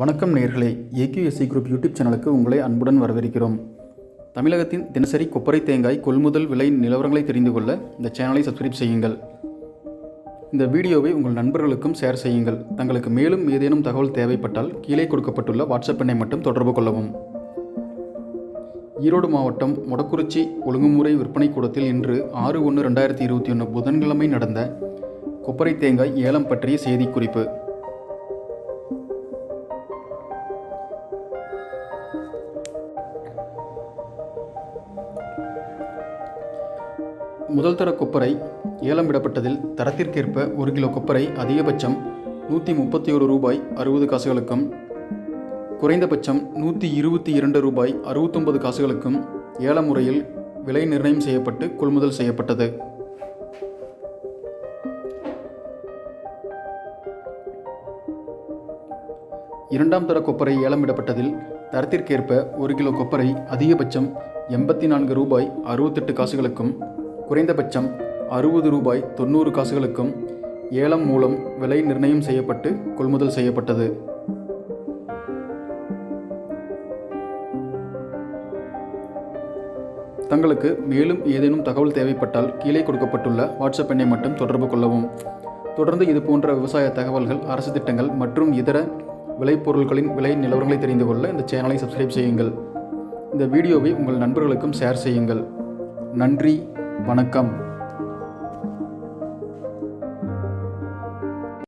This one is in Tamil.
வணக்கம் நேர்களே. ஏகியூஎஸ்சி குரூப் யூடியூப் சேனலுக்கு உங்களை அன்புடன் வரவேற்கிறோம். தமிழகத்தின் தினசரி கொப்பரை தேங்காய் கொள்முதல் விலை நிலவரங்களை தெரிந்து கொள்ள இந்த சேனலை சப்ஸ்கிரைப் செய்யுங்கள். இந்த வீடியோவை உங்கள் நண்பர்களுக்கும் ஷேர் செய்யுங்கள். தங்களுக்கு மேலும் ஏதேனும் தகவல் தேவைப்பட்டால் கீழே கொடுக்கப்பட்டுள்ள வாட்ஸ்அப் எண்ணை மட்டும் தொடர்பு கொள்ளவும். ஈரோடு மாவட்டம் மொடக்குறிச்சி ஒழுங்குமுறை விற்பனை கூடத்தில் இன்று ஆறு ஒன்று ரெண்டாயிரத்தி இருபத்தி ஒன்று புதன்கிழமை நடந்த கொப்பரை தேங்காய் ஏலம் பற்றிய செய்திக்குறிப்பு. முதல் தர கொப்பரை ஏலம் விடப்பட்டதில் தரத்திற்கேற்ப ஒரு கிலோ கொப்பரை அதிகபட்சம் நூற்றி முப்பத்தி ஒரு ரூபாய் அறுபது காசுகளுக்கும் குறைந்தபட்சம் நூற்றி இருபத்தி இரண்டு ரூபாய் அறுபத்தொன்பது காசுகளுக்கும் ஏல முறையில் விலை நிர்ணயம் செய்யப்பட்டு கொள்முதல் செய்யப்பட்டது. இரண்டாம் தர கொப்பரை ஏலமிடப்பட்டதில் தரத்திற்கேற்ப ஒரு கிலோ கொப்பரை அதிகபட்சம் எண்பத்தி நான்கு ரூபாய் அறுபத்தெட்டு காசுகளுக்கும் குறைந்தபட்சம் அறுபது ரூபாய் தொண்ணூறு காசுகளுக்கும் ஏலம் மூலம் விலை நிர்ணயம் செய்யப்பட்டு கொள்முதல் செய்யப்பட்டது. தங்களுக்கு மேலும் ஏதேனும் தகவல் தேவைப்பட்டால் கீழே கொடுக்கப்பட்டுள்ள வாட்ஸ்அப் எண்ணை மட்டும் தொடர்பு கொள்ளவும். தொடர்ந்து இது போன்ற விவசாய தகவல்கள் அரசு திட்டங்கள் மற்றும் இதர விளைபொருட்களின் விலை நிலவரங்களை தெரிந்து கொள்ள இந்த சேனலை சப்ஸ்கிரைப் செய்யுங்கள். இந்த வீடியோவை உங்கள் நண்பர்களுக்கும் ஷேர் செய்யுங்கள். நன்றி. வணக்கம்.